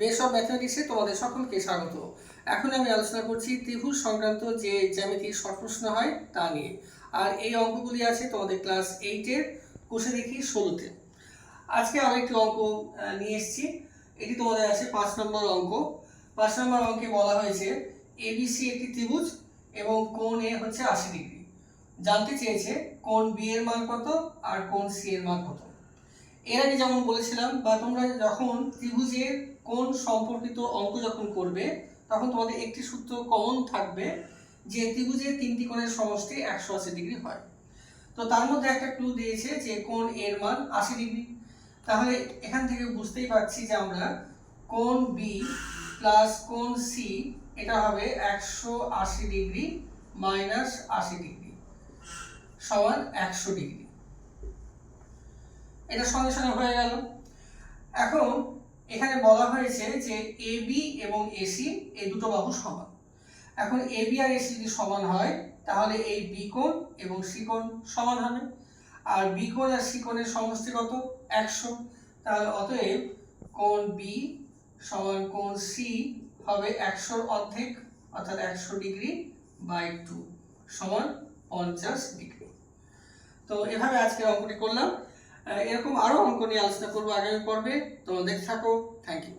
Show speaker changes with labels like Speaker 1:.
Speaker 1: Base of ম্যাথমেটিক্সে তোমাদের সকলকে স্বাগত। এখন আমি আলোচনা করছি ত্রিভুজ সংক্রান্ত যে জ্যামিতির শর্ট প্রশ্ন হয় তা নিয়ে। আর এই অঙ্কগুলি আছে তোমাদের ক্লাস এইটের কোষে দেখি ষোলোতে। আজকে আমি একটি অঙ্ক নিয়ে এসেছি। এটি তোমাদের আছে পাঁচ নম্বর অঙ্ক। পাঁচ নম্বর অঙ্কে বলা হয়েছে এবিসি একটি ত্রিভুজ এবং কোণ এ হচ্ছে আশি ডিগ্রি। জানতে চেয়েছে কোণ বি এর মান কত আর কোণ সি এর মান কত। এর আগে যেমন বলেছিলাম, বা তোমরা যখন ত্রিভুজের কোন সম্পর্কিত অঙ্ক যখন করবে, তখন তোমাদের একটি সূত্র কমন থাকবে যে ত্রিভুজের তিনটি কোণের সমষ্টি একশো আশি ডিগ্রি হয়। তো তার মধ্যে একটা ক্লু দিয়েছে যে কোন এর মান আশি ডিগ্রি। তাহলে এখান থেকে বুঝতেই পারছি যে আমরা কোন বি প্লাস কোন সি এটা হবে একশো আশি ডিগ্রি মাইনাস আশি ডিগ্রি সমান একশো ডিগ্রি। এটা সঙ্গে সঙ্গে হয়ে গেল। এখন এখানে বলা হয়েছে যে এ বি এবং এসি এই দুটো বাহু সমান। এখন এ বি আর এসি যদি সমান হয়, তাহলে এই বি কোণ এবং সি কোণ সমান হবে। আর বি কোণ আর সি কোণের সমষ্টি কত? একশো। তাহলে অতএব কোণ বি সমান কোণ সি হবে একশোর অর্ধেক, অর্থাৎ একশো ডিগ্রি বাই টু সমান পঞ্চাশ ডিগ্রি। তো এভাবে আজকের অঙ্কটি করলাম। এরকম আরও অঙ্ক নিয়ে আলোচনা করব আগামী পর্বে। তোমাদের থাকো। Thank you